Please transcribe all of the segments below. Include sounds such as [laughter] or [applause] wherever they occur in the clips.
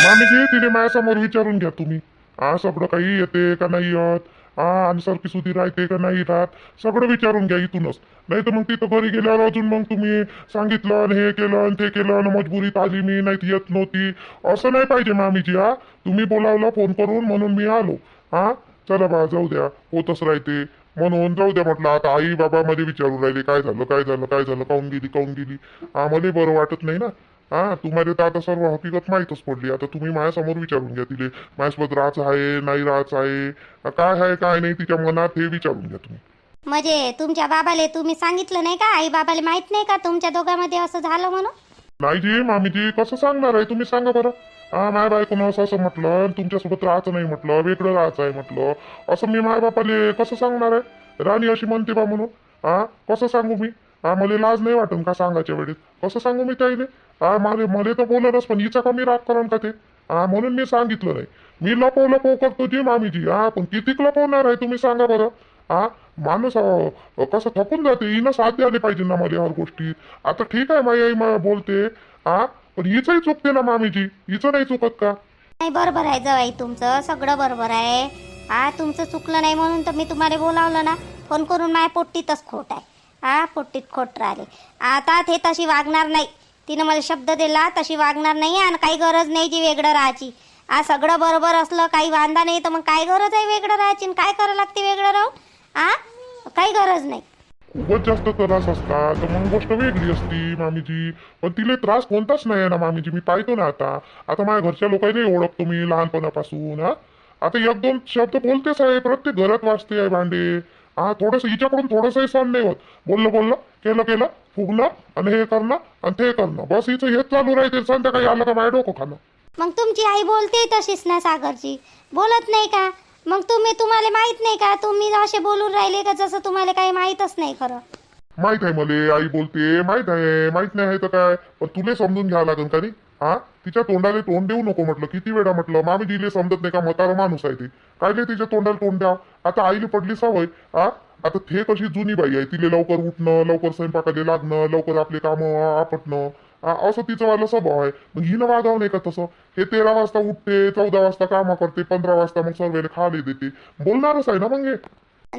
मामीजी तिने माझ्यासमोर विचारून घ्या तुम्ही. हा सगळं काही येते का नाही येत? हा आणि सुधी राहते का नाही राहत? सगळं विचारून घ्या इथूनच. नाही तर मग तिथं घरी गेल्यावर अजून मग तुम्ही सांगितलं आणि हे केलं आणि ते केलं आणि मजबुरीत आली मी नाही येत नव्हती. असं नाही पाहिजे मामीजी हा तुम्ही बोलावला फोन करून म्हणून मी आलो. हा चला बा जाऊ द्या. होतच राहते. म्हणून जाऊ द्या म्हटलं आता आई बाबा मध्ये विचारून राहिले काय झालं काय झालं काय झालं काऊन गेली काऊन गेली? आम्हाला बरं वाटत नाही ना. हा तुम्हाला तर आता सर्व हकीकत माहीतच पडली. आता तुम्ही माझ्यासमोर विचारून घ्या तिले. माझ्यासोबत राहायचं आहे नाही राहायचं आहे काय आहे काय नाही तिच्या मनात हे विचारून घ्या तुम्ही. म्हणजे तुमच्या बाबाले तुम्ही सांगितलं नाही का? आई बाबाला माहीत नाही का तुमच्या दोघांमध्ये असं झालं म्हणून? नाही जी मामीजी कसं सांगणार आहे? तुम्ही सांगा बरं. हा माय बायकोनं असं असं म्हटलं तुमच्यासोबत राहायचं नाही म्हटलं वेगळं राहायचं आहे म्हटलं. असं मी माय बापाले कसं सांगणार आहे? राणी अशी म्हणते बा म्हणून. हा कसं सांगू मी? हा मला लाज नाही वाटून का सांगायच्या वेळेस? कसं सांगू मी त्याईले हा मला मला तर बोलणारच पण हिचा कमी राग करण का ते? हा म्हणून मी सांगितलं नाही. मी लपव लपव करतो जी मामीजी. हा पण कितीक लपवणार आहे तुम्ही सांगा बरं? हा माणूस कसं थकून जाते? हिनं साथ द्यायला पाहिजे ना मला हर गोष्टी. आता ठीक आहे माई आई मा बोलते. हा पण हिचंही चुकते ना मामीजी. हिचं नाही चुकत का? नाही बरोबर आहे जवाई तुमचं सगळं बरोबर आहे. हा तुमचं चुकलं नाही म्हणून तर मी तुम्हाला बोलावलं ना. फोन करून माझ्या पोट्टीतच खोट आहे. हा पोट्टीत खोट राहिले. आता ते तशी वागणार नाही. तिनं मला शब्द दिला तशी वागणार नाही आणि काही गरज नाही जी वेगळं राहायची. आ सगळं बरोबर असलं काही वांदा नाही तर मग काय गरज आहे वेगळं राहायची आणि काय करावं लागते वेगळं राहून? आ काही गरज नाही. खूपच जास्त त्रास असता तर मग गोष्ट वेगळी असती मामीजी पण तिला त्रास कोणताच नाही आहे ना मामीजी मी पाहतो ना आता. आता माझ्या घरच्या लोकांनाही ओळखतो मी लहानपणापासून हा. आता एक दोन शब्द बोलतेच आहे प्रत्येक घरात वाचते आहे भांडे. हा थोडंसं हिच्याकडून थोडंसंही सण नाही होत. बोललं बोललं केलं केलं फुगणं आणि हे करणं आणि ते करणं. बस हिचं हेच चालू राहते संध्याकाळी आलं का माझ्या डोकं खाणं. मग तुमची आई बोलते तशीच ना सागरची. बोलत नाही का? मग तुम्ही तुम्हाला माहीत नाही का? तुम्ही असे बोलून राहिले का जसं तुम्हाला काही माहीतच नाही खरं? माहीत आहे मले आई बोलते. माहीत आहे माहीत नाही आहे तर काय? पण तुले समजून घ्यावं लागेल का रे? हा? तिच्या तोंडाला तोंड देऊ नको म्हटलं. किती वेळा म्हटलं? मामी दिले समजत नाही का? म्हातारा माणूस आहे ते. कायले तिच्या तोंडाला तोंड द्या? आता आईला पडली सवय हा? आता थे कशी जुनी बाई आहे. तिले लवकर उठणं लवकर स्वयंपाकाला लागणं लवकर आपले कामं आपटणं असं तिचं वाला स्वभाव आहे. मग हिनं वागाव नाही का तसं? हे तेरा वाजता उठते चौदा वाजता कामं करते पंधरा वाजता मग सर्वेला खाली देते. बोलणारच आहे ना मग हे?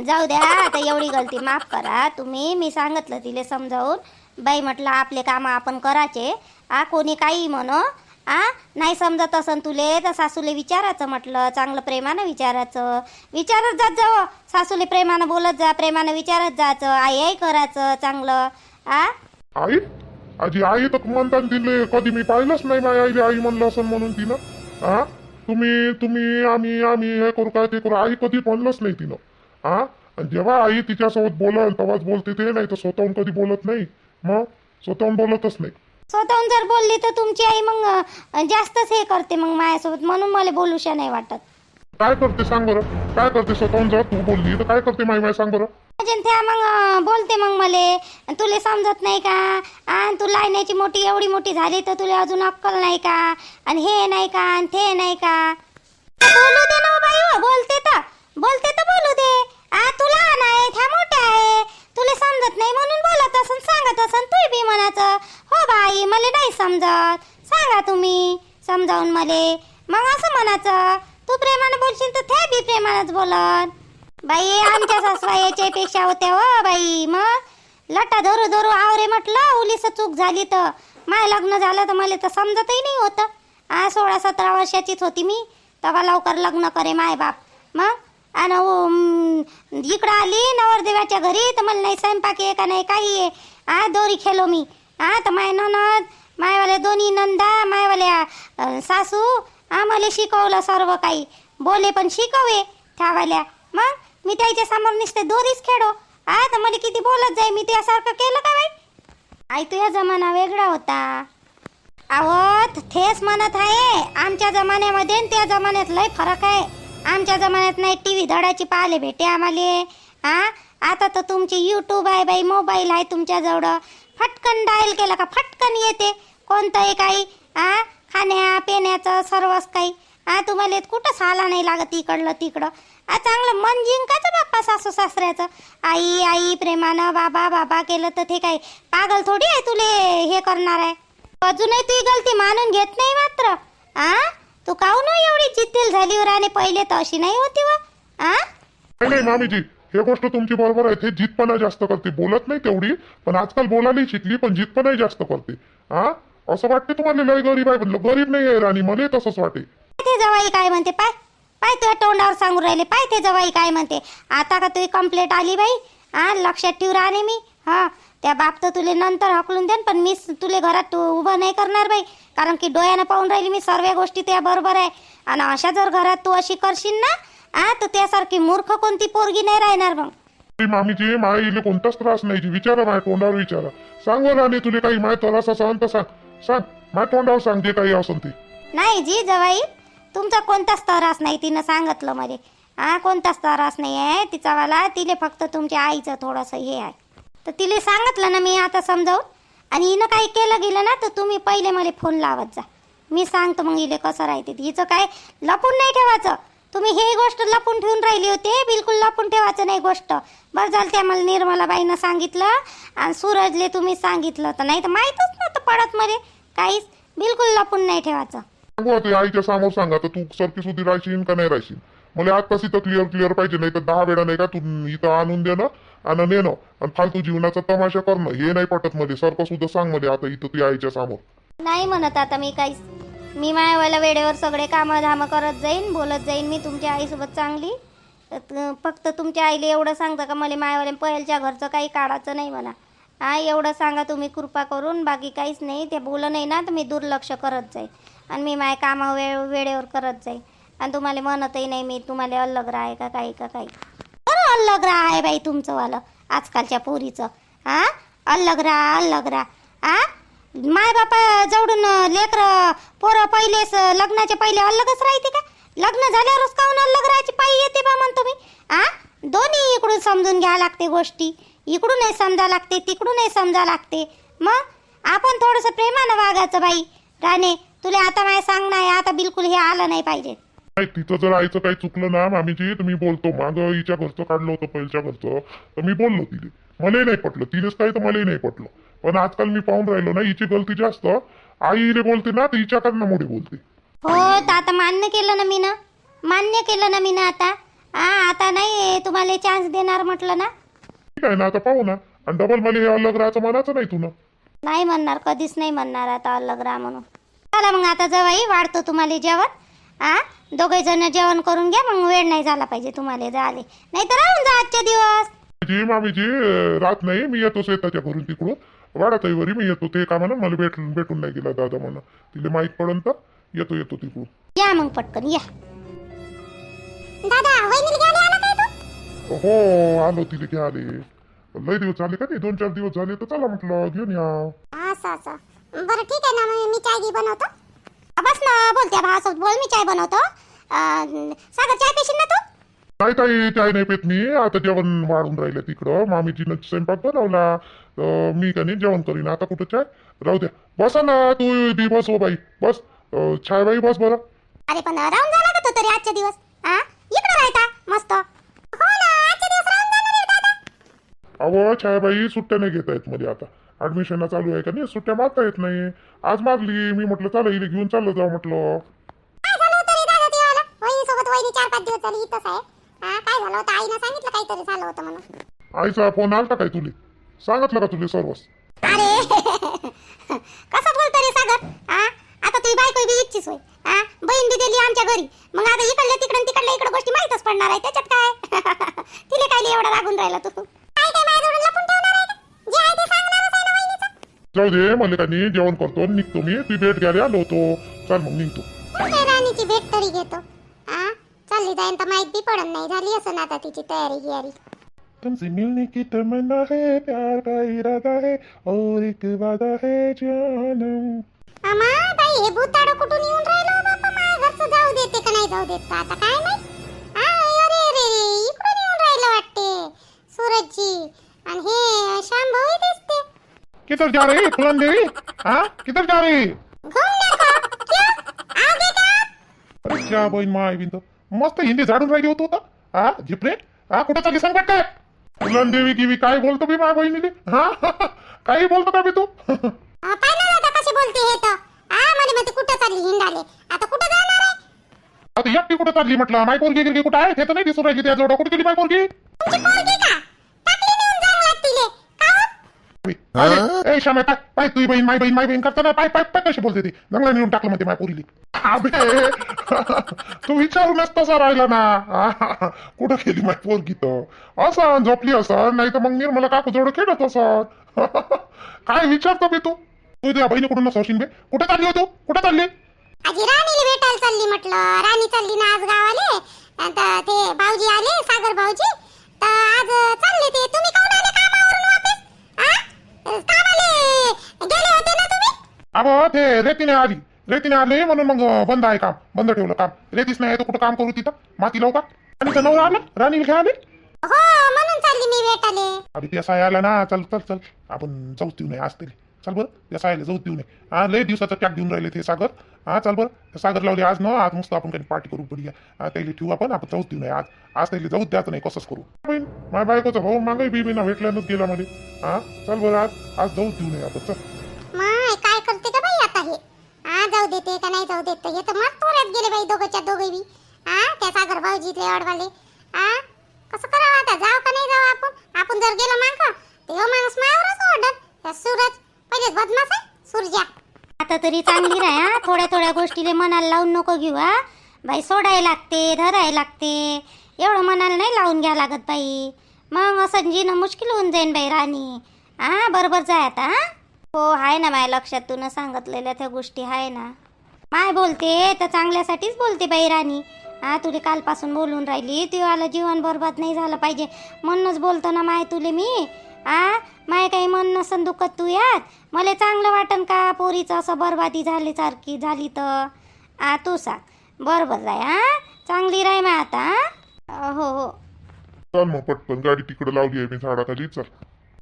जाऊ द्या आता एवढी गलती माफ करा. तुम्ही मी सांगितलं तिले समजावून. बाई म्हटलं आपले कामं आपण करायचे. आ कोणी काही म्हण आ नाही समजत असन तुले तर सासूले विचारायचं म्हटलं चांगलं प्रेमानं विचारायचं. विचारत जात जावं. सासूले प्रेमानं बोलत जा प्रेमानं विचारत जायचं. आई आई करायचं चांगलं. आ? आई? आजी आई तर म्हणतात तिले कधी मी पाहिलंच नाही माझ्या आईले. आई म्हणलं असं म्हणून तिनं. आ? तुम्ही तुम्ही आम्ही आम्ही हे करू काय ते करू. आई कधी म्हणलंच नाही तिनं. हा आणि जेव्हा आई तिच्यासोबत बोलल तेव्हाच बोलते ते नाही तर स्वतःहून कधी बोलत नाही. मग? स्वतःहून बोलतच नाही. स्वतःहून जर बोलली तर तुमची आई मग अं, जास्तच हे करते मग माझ्यासोबत म्हणून मला बोलूशा नाही वाटत. काय करते सांग बरं? काय करते स्वतःहून जर तू बोलली तर काय करते माई माय सांग बरं? अजून त्या मग अं, बोलते मग मले. तुले समजत नाही का? आणि तू लायण्याची मोठी एवढी मोठी झाली तर तुला अजून अक्कल नाही का? आणि हे नाही का? आणि ते नाही का? बोलू दे ना हो बाई हो, बोलते तर. बोलते तर बोलू दे. आ तू लहान आहे त्या मोठ्या आहे तुला समजत नाही म्हणून बोलत असन सांगत असन तू बी म्हणाचं हो बाई मला नाही समजत. सांगा तुम्ही समजावून मले. मग असं म्हणायचं तू प्रेमानं बोलशील तर ते बी प्रेमानंच बोलत बाई आमच्या सासवा याच्यापेक्षा होत्या हो बाई. मग? लटा धरू धरू आवरे म्हटलं उलीस चूक झाली तर. माय लग्न झालं तर मला तर समजतही नाही होतं. आ सोळा सतरा वर्षाचीच होती मी. तेव्हा लवकर लग्न करे माय बाप. मग? आणि हो, इकडं आली नवरदेवाच्या घरी तर मला नाही स्वयंपाक आहे का नाही काही आहे. आ दोरी खेलो मी. आ तर माय ननद मायवाल्या दोन्ही नंदा मायवाल्या सासू आम्हाला शिकवलं सर्व काही. बोले पण शिकवे त्यावाल्या मग मी त्याच्यासमोर नुसते दोरीच खेळो. आ तर मला किती बोलत जाई मी त्यासारखं केलं का बाई? आई तुझ्या जमाना वेगळा होता. अहो थेच म्हणत आहे. आमच्या जमान्यामध्ये त्या जमान्यात लय फरक आहे. आमच्या जमान्यात नाही टी व्ही धडाची पाहिले भेटे आम्हाला. आ? आता तर तुमची यूट्यूब आहे बाई मोबाईल आहे तुमच्याजवळ. फटकन डायल केलं का फटकन येते. कोणतंही काही आ? खाण्या पिण्याचं सर्वच काही. आ तुम्हाला कुठं साला नाही लागत इकडलं तिकडं? आ चांगलं मन जिंकायचं बाप्पा सासू सासऱ्याचं. आई आई प्रेमानं बाबा बाबा केलं तर ते काय पागल थोडी आहे तुले हे करणार आहे. अजूनही तू गलती मानून घेत नाही मात्र. आ? राहिली हो राणे पहिले तर अशी नाही होती वा? आ? नाही नाही मामीजी हे गोष्ट तुमची बरोबर आहे. ते जितपणा जास्त करते. बोलत नाही तेवढी पण आजकाल बोलायला शिकली पण जितपणाही जास्त करते. हा असं वाटते तुम्हाला लय गरीब आहे म्हणलं. गरीब नाही आहे राणी मला तसंच वाटे ते जवाई काय म्हणते? पाय पाय तुझ्या तोंडावर सांगून राहिले. पाय ते जवाई काय म्हणते? आता का तुझी कंप्लेंट आली बाई? हा लक्षात ठेव राहणे मी. हा त्या बाप तर तुले नंतर हकलून देन पण मी तुले घरात तू उभं नाही करणार बाई. कारण की डोळ्यानं पाहून राहिली मी सर्व गोष्टी त्या बरोबर आहे. आणि अशा जर घरात तू अशी करशील ना हा तर त्यासारखी मूर्ख कोणती पोरगी नाही राहणार मग. मामीजी माईले कोणताच त्रास नाही. विचारा माय तोंडावर विचारा. सांग राणी तुला काही माय त्रास असा तर सांग. सांग माय तोंडावर सांग जे काही असेल ते. नाही जी जवाई तुमचा कोणताच त्रास नाही तिनं सांगितलं मध्ये हा कोणताच त्रास नाही आहे तिचावाला तिले फक्त तुमच्या आईचं थोडंसं हे आहे. तर तिले सांगितलं ना मी आता समजावून. आणि हिनं काही केलं गेलं ना तर तुम्ही पहिले मला फोन लावत जा. मी सांगतो मग हिले कसं राहते हिचं काय लपून नाही ठेवायचं. तुम्ही हे गोष्ट लपून ठेवून राहिली होते बिलकुल लपून ठेवायचं नाही गोष्ट. बरं झालं त्या मला निर्मलाबाईनं सांगितलं आणि सूरजले तुम्ही सांगितलं. तर नाही तर माहीतच नव्हतं पडत मध्ये काहीच. बिलकुल लपून नाही ठेवायचं. सांगू आता आईच्या समोर सांगा तर तू सरकी सुधी राहशील का नाही राहशील? मला आत्ताच इथं क्लिअर क्लिअर पाहिजे नाही तर दहा वेळा नाही का तू इथं आणून देणं? आणि नेणं आणि फालतू जीवनाचा तमाशा करणं हे नाही पटत मध्ये. सरपा सुद्धा सांगमध्ये आता इथं तू आईच्या समोर. नाही म्हणत आता मी काहीच. मी मायावाला वेळेवर सगळे कामं धामं करत जाईन बोलत जाईन. मी तुमच्या आईसोबत चांगली. तर फक्त तुमच्या आईला एवढं सांगता का मला मायावाले पहिलच्या घरचं काही काढायचं नाही म्हणा. हा एवढं सांगा तुम्ही कृपा करून. बाकी काहीच नाही. ते बोलं नाही ना तर मी दुर्लक्ष करत जाईन. आणि मी माय कामं वेळ वेळेवर करत जाईन. आणि तुम्हाला म्हणतही नाही मी. तुम्हाला अलग राहाय का काही का काही. खरं अलग राहा आहे बाई तुमचं वालं आजकालच्या पोरीचं. हा अलग राहा अलग राहा. आ? माय बापा जवळून लेकर पोरं पहिलेच लग्नाच्या पहिले अलगच राहते का? लग्न झाल्यावरच काहून अलग राहायची पायी येते बा म्हणतो मी आ? दोन्ही इकडून समजून घ्या लागते गोष्टी. इकडूनही समजा लागते तिकडूनही समजा लागते. मग? आपण थोडंसं प्रेमानं वागायचं बाई. राणे तुला आता माय सांग नाही आता बिलकुल हे आलं नाही पाहिजे. नाही तिचं जर आईचं काही चुकलं ना मामीजी तर मी बोलतो मागं हिच्या घरचं काढलं होतं पहिल्या घरचं. तर मी बोललो तिने मलाही नाही पटलं. तिनेच काही तर मलाही नाही पटलं. पण आजकाल मी पाहून राहिलो ना हिची गलती जास्त. आईले बोलते ना तर हिच्या मोठे बोलते. हो तर आता मान्य केलं ना मी ना मान्य केलं ना मी ना आता? हा आता नाही तुम्हाला चान्स देणार म्हटलं ना? ठीक आहे ना आता पाहू ना. आणि डबल मला हे अलग राहायचं म्हणायचं नाही तुला. नाही म्हणणार कधीच नाही म्हणणार आता अलग राहा म्हणून. चला मग आता जवाई वाढतो तुम्हाला जेवण. हा दोघे जण जेवण करून घ्या मग वेळ नाही झाला पाहिजे तुम्हाला जाले नाही तर राहून जा आजच्या दिवस. जी मामीजी राहत नाही मी येतो शेताच्या घरून तिकडून. वाढत आहे वरी मी येतो ते का म्हणा मला भेट भेटून नाही गेला दादा म्हणा तिला माहीत पडन तर येतो येतो तिकडून. या मग पटकन या. दादा वहिनीला घ्यायला आला काय तू? हो आलो तिला घ्या आले लय दिवस झाले का नाही दोन चार दिवस झाले तर चला म्हटलं घेऊन या. असं असं. बरं ठीक आहे ना मग मी चाय घे बनवतो. आ, बस ना बोलते भावासोबत बोल मी चाय बनवतो. सागर चाय पेशील ना तू? नाही ताई चाय नाही पेत मी. आता जेवण वाढून राहिलं तिकडं. मामीजीनं स्वयंपाक बनवला. तर मी का नाही जेवण करीन. आता कुठं चाय? राहू द्या. बसा ना तू बी बस हो बाई. बस. अं, छाय बाई बस बरं. अरे पण राहून जा लागत तरी आजच्या दिवस. हा इकडे राहता मस्त. हो ना आजच्या दिवस राहून जाणार आहे दादा. अहो छायाबाई सुट्ट्या नाही घेता येत मध्ये आता. ऍडमिशन चालू आहे का नाही? सुट्ट्या मारता येत नाही आज मारली मी म्हटलं चला इथे घेऊन चाललं जाऊ म्हटलं. काय झालं होतं रे दादा तेव्हा वहिनी सोबत वहिनी चार पाच दिवस झाली इथंच आहे. हा काय झालं होतं? आईनं सांगितलं काहीतरी झालं होतं म्हणून. आईचा फोन आलता काय तुले? सांगितलं का तुले सर्वच? अरे कसं बोलतो रे सागर? हा आता तुझी बायको बी इच्छीच होय. हा बहीण बी दिली आमच्या घरी. मग आता इकडल्या तिकडं तिकडल्या इकडं गोष्टी माहीतच पडणार आहे. त्याच्यात काय? [laughs] तिले काय एवढा रागून राहिला तू? काय काय लपून ठेवणार आहे का? जे ते जाऊ दे मला का नाही जेवण करतो निघतो मी. ती भेट घ्यायला आलो होतो. चल मग निघतो. काय राणीची भेट तरी घेतो? हा चालली जाईन तर माहीत बी पडत नाही. झाली असं आता तिची तयारी गियारी. तुमसे मिलने की तमन्ना है प्यार का इरादा है और एक वादा है जानम आमा बाई हे भूताडं कुठून येऊन राहिलं? बाप्पा माझ्या घरचं जाऊ देते का नाही जाऊ देत? आता काय माहीत? आ, अरे रे रे इकडून येऊन राहिलं वाटते सूरजची आणि हे श्याम भाऊ दिसते. किधर जा रही? फुलन देवी? हाँ किधर जा रही? अरे क्या बहीण माय बिंद? मस्त हिंदी झाडून राहिली होतो हा झिपरे हा कुठं चालली सांग काय? फुलन देवी काय बोलतो बी माय बहिणीने हा? काही बोलतो का बी तू? आता कुठं आता आता एकटी कुठे चालली म्हटलं? माय पोरगी गिरगी कुठं आहे? ते तर नाही दिसून राहिली त्या जोडा कुठे गेली माय पोरगी? ए श्यामे पाय पाय तुझी बहीण माय बहीण माय बहीण करताना पाय पाय पाय कशी बोलते ती? जंगला नेऊन टाकलं म्हणते माय पोरीली. अबे तू विचारूनच तसा राहिला ना. कुठं गेली माय पोरगी तर? असं झोपली असं नाही तर मग निर्मला काकू जोड खेळत असत काय विचारतो बे तू? तू तुझ्या बहिणीकडून सोशीन बे. कुठे चालली हो तू? कुठे चालली? आजी राणीला भेटायला चालली म्हटलं. राणी चालली ना आज गावाले. आता ते भाऊजी आले सागर भाऊजी. तर आज चालले ते. तुम्ही काऊन आले कामावरून वापस अबो ते रेतीने आली. रेतीने आली म्हणून मग बंद आहे काम. बंद ठेवलं काम. रेतीच नाही तर कुठं काम करू तिथं? माती लावू का? आणि नवरा आला. राणी घ्या आले. हो म्हणून चालली मी भेटाले अरे त्या साय आला ना चल चल चल. आपण देऊ नये आज तरी. चल बरं या सायला जाऊ देऊ नये. हा लय दिवसाचा टॅग देऊन राहिले ते सागर. हा चल बरं सागर लावले आज न आज मस्त आपण काही पार्टी करू बढिया. त्याला ठेवू आपण आपण जाऊच देऊ नये आज. आज त्याला जाऊच द्यायचं नाही कसंच करू. बहीण माझ्या बायकोचा भाऊ मागे बी ना भेटल्यानंच गेला मध्ये हा चल बरं आज आज जाऊच देऊ नये आपण चल. माय काय करते का बाई आता हे? हा जाऊ देते का नाही जाऊ देते हे तर मस्त तोऱ्यात गेले बाई दोघंच्या दोघे बी. हा त्या सागर भाऊजी ते अडवाले आ कसं करावं आता? जाऊ का नाही जाऊ आपण? आपण जर गेलो माग ते माणूस मायावरच ओरडत. सूरज पहिलेच बदमाश आहे? आता तरी चांगली राहा हा. थोड्या थोड्या गोष्टीले मनाला लावून नको घेऊ हा. बाई सोडायला लागते धरायला लागते. एवढं मनाला नाही लावून घ्या लागत बाई. मग असं जीणं मुश्किल होऊन जाईन बाई राणी. हा बरोबर जाय आता हा. हो आहे ना माझ्या लक्षात तू सांगितलेल्या त्या गोष्टी आहे ना. माय बोलते तर चांगल्यासाठीच बोलते बाई राणी. हा तुले कालपासून बोलून राहिली तुला जीवन बरबाद नाही झालं पाहिजे. म्हणूनच बोलतो ना माय तुले मी. आ? माय काही मन नसन दुखत तू यात? मला चांगलं वाटन का पोरीचं असं बरबादी झाली सारखी झाली तर? आ तू सांग. बरोबर जाय हा चांगली राय मा आता हा? हो हो. चल मग पटकन गाडी तिकडे लावली आहे मी झाडाखाली चल.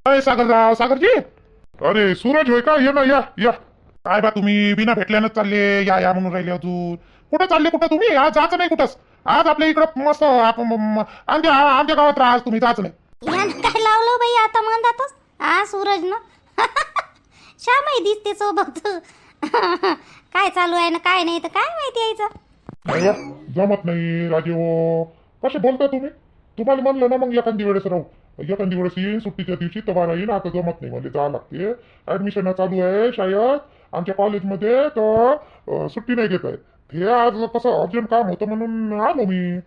अरे सागरराव सागरजी! अरे सूरज होय का? ये ना या या. काय बा तुम्ही बिना भेटल्यानंच चालले या या म्हणून राहिले अजून. कुठं चालले कुठं तुम्ही? आज जायचं नाही कुठंच. आज आपल्या इकडं मस्त आपण आमच्या आमच्या गावात राहा आज तुम्ही जायचं नाही. यानं काय लावलं बाई? आता म्हणतातच हा सूरज ना [laughs] श्यामही दिसते सोबत [laughs] काय चालू आहे ना काय नाही तर काय माहिती यायचं नाही जमत नाही राजे हो. कसे बोलता तुम्ही? तुम्हाला म्हणलं ना मग एखादी वेळेस राहू. एखादी वेळेस येईन सुट्टीच्या दिवशी तर येईन आता जमत नाही मला जावं लागते. ऍडमिशन चालू आहे शाळेत. आमच्या कॉलेजमध्ये तर अं, सुट्टी नाही घेत आहे. हे आज कसं अर्जंट काम होतं म्हणून आलो मी.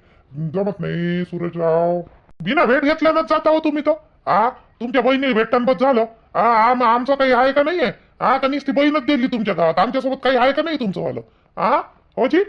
जमत नाही सूरजराव. बिना भेट घेतल्यानंच जाता हो तुम्ही तो हा तुमच्या बहिणी भेटताना बस झालं. हा आम आमचं काही आहे का नाही आहे हा का नुसती बहीणच दिली तुमच्या गावात? आमच्यासोबत काही आहे का नाही तुमचं वालं? हा हो जी?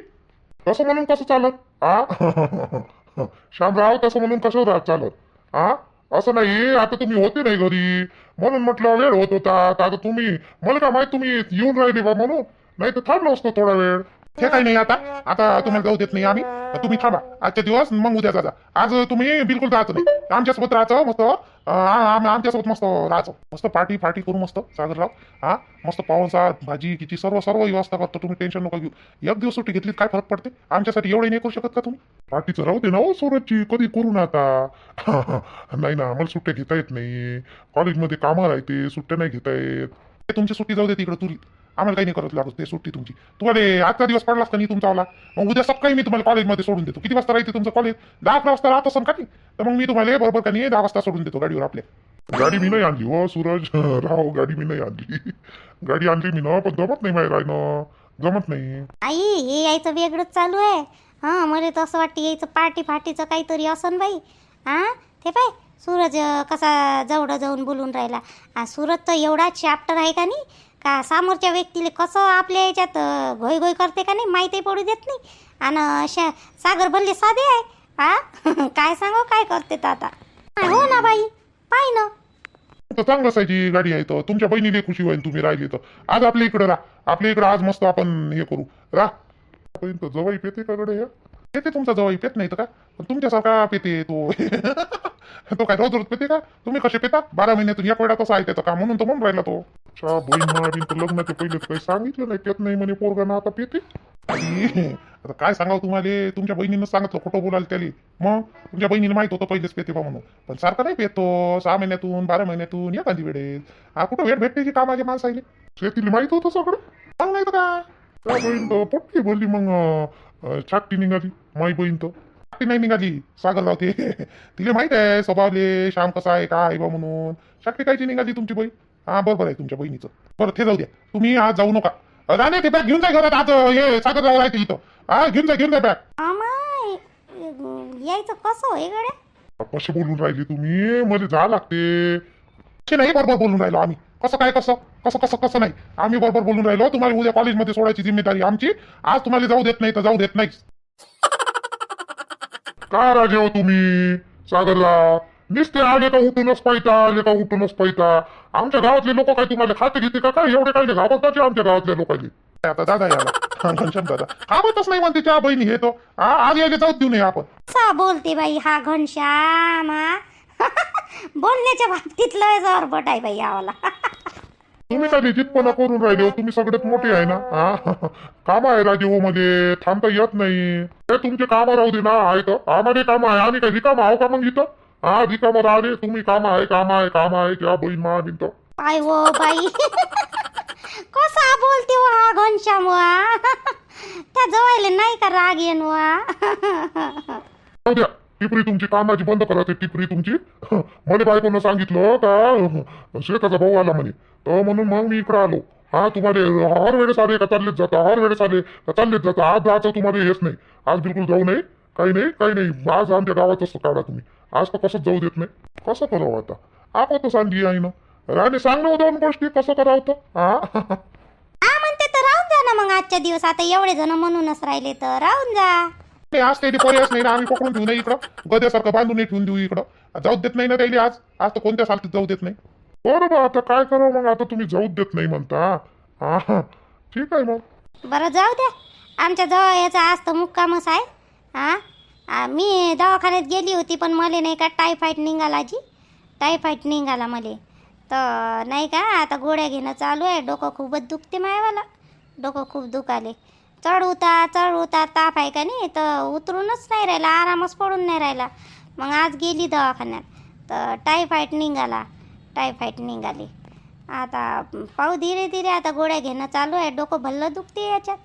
कसं म्हणून कसं चालत? आ? [laughs] श्यामराव तसं म्हणून कसं रा- चालत? आ? असं नाही आता तुम्ही होते नाही घरी. म्हणून म्हटलं वेळ होत होता. आता तुम्ही मला काय माहीत तुम्ही येऊन राहिले बा म्हणून. नाही तर थांबलो असतो थोडा वेळ. हे काही नाही आता. आता तुम्हाला जाऊ देत नाही आम्ही. तुम्ही थांबा. आजच्या दिवस मग उद्या जा आज तुम्ही बिलकुल जायचं नाही. आमच्यासोबत राहायचं मस्त. आमच्यासोबत मस्त राहायचं. मस्त पार्टी पार्टी करू मस्त सागरराव. हा? मस्त पावसा भाजी किती सर्व सर्व व्यवस्था करतो. तुम्ही टेन्शन नका घेऊ. एक दिवस सुट्टी घेतली काय फरक पडते? आमच्यासाठी एवढे नाही करू शकत का तुम्ही? पार्टीचं राहू दे ना हो सूरजची. कधी करू ना आता. [laughs] नाही ना आम्हाला सुट्ट्या घेता येत नाही. कॉलेजमध्ये कामं राहते सुट्ट्या नाही घेता येत. ते तुमची सुट्टी जाऊ दे तिकडे तुरी. आम्हाला काही नाही करत लागत ते सुट्टी तुमची. तुम्हाला आजचा दिवस पडलाच का नाही तुमचा आला मग उद्या सकाळी मी तुम्हाला कॉलेजमध्ये सोडून देतो. किती वाजता राहते तुमचं कॉलेज दहा अकरा वाजता राहत असेल का नाही? तर मग मी तुम्हाला बरोबर का नाही दहा वाजता सोडून देतो गाडीवर आपल्या. गाडी मी नाही आणली हो सूरज. [laughs] राहो गाडी मी नाही आणली. [laughs] गाडी आणली मी ना पण जमत नाही माहिती राहणं जमत नाही. आई हे यायचं वेगळंच चालू आहे. हां मला तर असं वाटतं यायचं पार्टी फाटीचं काहीतरी असन बाई. हां ते पाय सूरज कसा जवळ जाऊन बोलून राहिला. सूरज तर एवढा चॅप्टर आहे का नाही? का समोरच्या व्यक्तीला कसं आपल्या याच्यात घोय घोय करते का नाही माहिती पडू देत नाही. आणि शा सागर भल्ले साधे आहे हा? [laughs] काय सांगू काय करते तर आता? हो ना बाई पाय ना. तर चांगलं असायची गाडी आहे तर तुमच्या बहिणीने खुशी होईल तुम्ही राहिली तर. आज आपल्या इकडे राहा आपल्या इकडे आज मस्त आपण हे करू. राहा. पर्यंत जवाई पेते का गडे पेते तुमचा जवाई पेत नाही तर का पण तुमच्यासारखा पेते तो. [laughs] तो काय रोज रोज पेते का? तुम्ही कसे पेता? बारा महिन्यातून एक वेळा तसा आहे त्याचं का म्हणून तो म्हणून राहिला तो. अच्छा बहीण मारीन तर लग्नाच्या पहिलेच काही सांगितलं नाही पेत नाही म्हणे पोरगा ना आता पेते आता काय सांगावं तुम्हाला? तुमच्या बहिणीनं सांगितलं खोटं बोलायला त्याला. मग? तुमच्या बहिणीला माहीत होतं पहिलेच पेते बा म्हणून. पण सारखं नाही पेतो. सहा महिन्यातून बारा महिन्यातून एखादी वेळेस. हा कुठं वेळ भेटते की कामाच्या माणसाईले? शेतीला माहीत होतं सगळं. सांग नाही तर का त्या बहीण तर पोट्टी बोलली मग अं, छाकटी निघाली माई बहीण तर. छाकटी नाही निघाली सागर लावते [laughs] तिला माहीत आहे स्वभावले श्याम कसा आहे काय आहे बा म्हणून. छाकटी कायची निघाली तुमची बहीण हा बरोबर आहे तुमच्या बहिणीचं. बरं ते जाऊ द्या. तुम्ही आज जाऊ नका. अं, राणे ते बॅग घेऊन जा घरात. आज हे सागर राव राहते इथं. हा घेऊन जा घेऊन जा बॅग आमाय यायचं कसं गड्या? कसे बोलून राहिले तुम्ही? मध्ये जा लागते. ते नाही बरोबर बोलून राहिलो आम्ही. कसं काय कसं? कसं कसं कसं नाही? आम्ही बरोबर बोलून राहिलो. तुम्हाला उद्या कॉलेजमध्ये सोडायची जिम्मेदारी आमची. आज तुम्हाला जाऊ देत नाही तर जाऊ देत नाही [laughs] का राजे हो तुम्ही? सागरला नुसते आले का उठूनच पाहिता आले का उठूनच पाहिता आमच्या गावातले लोक काय तुम्हाला खाते घेते का? काय एवढे काय घाबरताचे आमच्या गावातल्या लोकांनी? आता दादा याला? घनश्याम दादा. घाबरतच नाही म्हणते त्या बहिणी हे तो. यायला जाऊच देऊ नये आपण. बोलते बाई हा घनश्याम? [laughs] बोलण्याच्या बाबतीत लय जोरबट आहे बाई यावाला. तुम्ही काय जितपणा करून राहिले हो? तुम्ही सगळ्यात मोठे आहे ना? हा काम आहे राजे हो मध्ये थांबता येत नाही. ते तुमचे काम राहू दे ना आहे तर. आम्हाला काम आहे. आम्ही काय रिकाम आहो का मग इथं? हा रिकाम राहिले तुम्ही काम आहे काम आहे काम आहे क्या बहीण मा बिनत काय वो बाई. कसा बोलते हो हा घनश्याम वा? त्या जवळ नाही का राग येन वा? जाऊ द्या टिपरी तुमची कामाची बंद करा ते टिपरी तुमची. मला बायकोनं सांगितलं का शेताचा भाऊ आला म्हणे. तर म्हणून मग मी इकडं आलो. हा तुम्हाला हर वेळेस आले का चाललेच जाता हर वेळेस आले का चाललेच जाता. आज जायचं तुम्हाला हेच नाही. आज बिलकुल जाऊ नये. काही नाही काही नाही. आज आमच्या गावातच काढा तुम्ही. आज तर कसंच जाऊ देत नाही. कसं करावं आता? आपण तर सांगली आहे ना. राणे सांग ना दोन गोष्टी कसं करावं तर? हा हा म्हणते तर राहून जा ना मग आजच्या दिवस. आता एवढे जण म्हणूनच राहिले तर राहून जा. नाही आज काही पर्यायच नाही ना. आम्ही पकडून ठेवू नाही इकडं. गद्यासारखं बांधून नाही ठेवून देऊ इकडं. जाऊ देत नाही ना त्याला आज? आज तर कोणत्या सालतीत जाऊ देत नाही? बरोबर आता काय करावं मग? आता तुम्ही जाऊच देत नाही म्हणता. हा ठीक आहे मग. बरं जाऊ द्या. आमच्या जवळ याचा आज तर मुक्कामच आहे. आ, मी दवाखान्यात गेली होती पण मला नाही का टायफाईड निघाला जी टायफाईड निघाला मला. तर नाही का आता गोळ्या घेणं चालू आहे. डोकं खूपच दुखते मायवाला. डोकं खूप दुखाले. चढ उतार चढ उतार ताप आहे का नाही तर उतरूनच नाही राहिला आरामच पडून नाही राहिला. मग आज गेली दवाखान्यात. तर टायफाईड निघाला टायफाईड निघाली. आता पाहू धीरे धीरे आता गोळ्या घेणं चालू आहे. डोकं भल्लं दुखते याच्यात.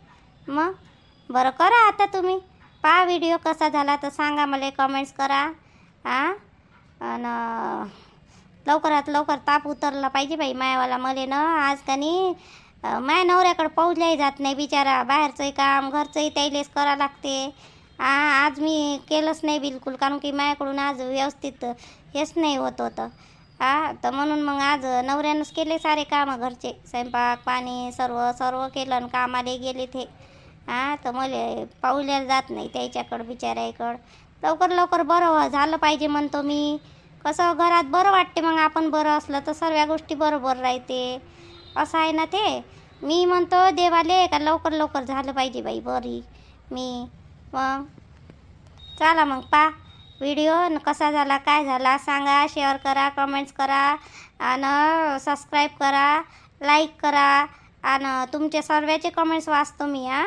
मग? बरं करा आता तुम्ही. पहा व्हिडिओ कसा झाला तर सांगा मला कमेंट्स करा. हां? आणि लवकरात लवकर ताप उतरला पाहिजे बाई मायावाला मले ना. आज का नाही माया नवऱ्याकडं पाऊलही जात नाही बिचारा. बाहेरचंही काम घरचंही त्याईलेच करा लागते. आ आज मी केलंच नाही बिलकुल कारण की माझ्याकडून आज व्यवस्थित हेच नाही होत होतं. हा तर म्हणून मग आज नवऱ्यानंच केले सारे कामं घरचे. स्वयंपाक पाणी सर्व सर्व केलं आणि कामाला गेले ते हा तर मला पाहुल्याला जात नाही त्याच्याकडं बिचाऱ्याकडं लवकर लवकर बरं झालं पाहिजे म्हणतो मी. कसं घरात बरं वाटते मग आपण बरं असलं तर सर्व गोष्टी बरोबर राहते. असं आहे ना ते. मी म्हणतो देवाले का लवकर लवकर झालं पाहिजे बाई बरी. मी मग. चला मग पा. व्हिडिओ न कसा झाला काय झाला सांगा शेअर करा कमेंट्स करा आणि सबस्क्राईब करा लाईक करा आणि तुमचे सर्वचे कमेंट्स वाचतो मी हां.